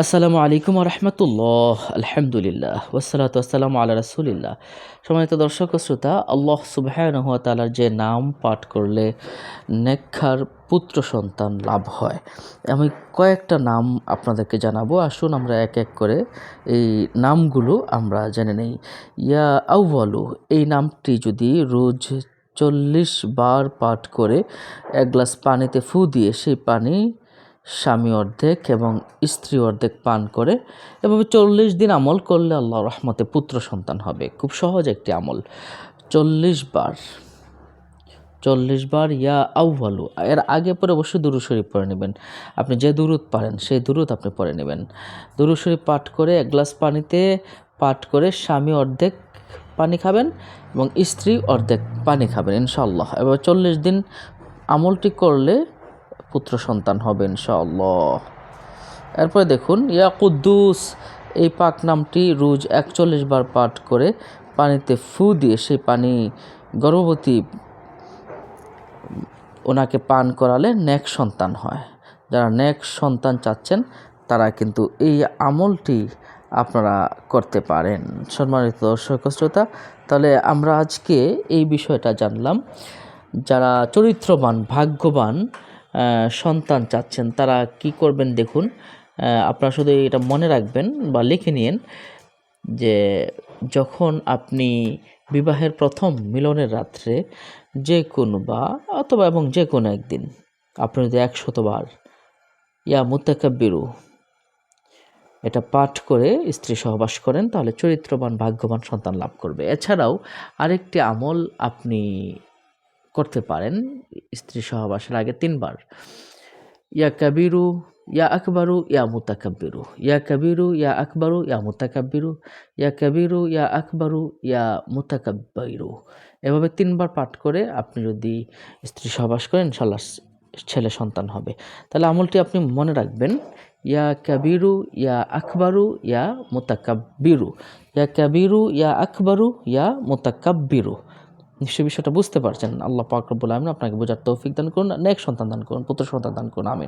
আসসালামু আলাইকুম রহমতুল্লাহ। আলহামদুলিল্লাহ। ওসালাত আসসালামু আল্লাহ রাসুলিল্লাহ। সম্মানিত দর্শক শ্রোতা, আল্লাহ সুবাহ তালার যে নাম পাঠ করলে নেক্ষার পুত্র সন্তান লাভ হয়। আমি কয়েকটা নাম আপনাদেরকে জানাব। আসুন আমরা এক এক করে এই নামগুলো আমরা জেনে নেই। ইয়া আউ্বালু এই নামটি যদি রোজ চল্লিশ বার পাঠ করে এক গ্লাস পানিতে ফু দিয়ে সেই পানি স্বামী অর্ধেক এবং স্ত্রী অর্ধেক পান করে এভাবে চল্লিশ দিন আমল করলে আল্লাহ রহমতে পুত্র সন্তান হবে। খুব সহজ একটি আমল। চল্লিশ বার। চল্লিশ বার ইয়া আউ্বালু এর আগে পরে অবশ্যই দুরু শরীফ পড়ে নেবেন। আপনি যে দুরুদ পারেন, সেই দুরুদ আপনি পরে নেবেন। দুরু শরীফ পাঠ করে এক গ্লাস পানিতে পাঠ করে স্বামী অর্ধেক পানি খাবেন এবং স্ত্রী অর্ধেক পানি খাবেন ইনশাল্লাহ এবার চল্লিশ দিন আমলটি করলে পুত্র সন্তান হবে ইনশাআল্লাহ। এরপরে দেখুন, ইয়া কুদ্দুস, এই পাক নামটি রোজ একচল্লিশ বার পাঠ করে পানিতে ফু দিয়ে সেই পানি গর্ভবতী ওনাকে পান করালে নেক সন্তান হয়। যারা নেক সন্তান চাচ্ছেন, তারা কিন্তু এই আমলটি আপনারা করতে পারেন। সম্মানিত দর্শক শ্রোতা, তাহলে আমরা আজকে এই বিষয়টা জানলাম। যারা চরিত্রবান, ভাগ্যবান সন্তান চাচ্ছেন, তারা কি করবেন দেখুন। আপনারা শুধু এটা মনে রাখবেন বা লিখে নিন যে যখন আপনি বিবাহের প্রথম মিলনের রাত্রে যে কোনো বা অথবা এবং যে কোনো একদিন, আপনি যদি একশতবার ইয়া মুতাকাব্বিরু এটা পাঠ করে স্ত্রী সহবাস করেন, তাহলে চরিত্রবান, ভাগ্যবান সন্তান লাভ করবে। এছাড়াও আরেকটি আমল আপনি করতে পারেন। স্ত্রী সহবাসের আগে তিনবার। ইয়া কাবিরু, ইয়া আকবরু, ইয়া মুতাকাব্বিরু। ইয়া কাবিরু, ইয়া আকবরু, ইয়া মুতাকাব্বিরু। ইয়া কাবিরু, ইয়া আকবরু, ইয়া মুতাকাব্বিরু এভাবে তিনবার পাঠ করে আপনি যদি স্ত্রী সহবাস করেন ইনশাল্লাহ ছেলে সন্তান হবে। তাহলে আমলটি আপনি মনে রাখবেন, ইয়া কাবিরু, ইয়া আকবরু, ইয়া মুতাকাব্বিরু। ইয়া কাবিরু, ইয়া আকবরু, ইয়া মুতাকাব্বিরু। নিশ্চয় বিষয়টা বুঝতে পারছেন। আল্লাহ পাক রব্বুল আলমিন আপনাকে বোঝার তৌফিক দান করুন নেক সন্তান দান করুন, পুত্র সন্তান দান করুন, আমিন।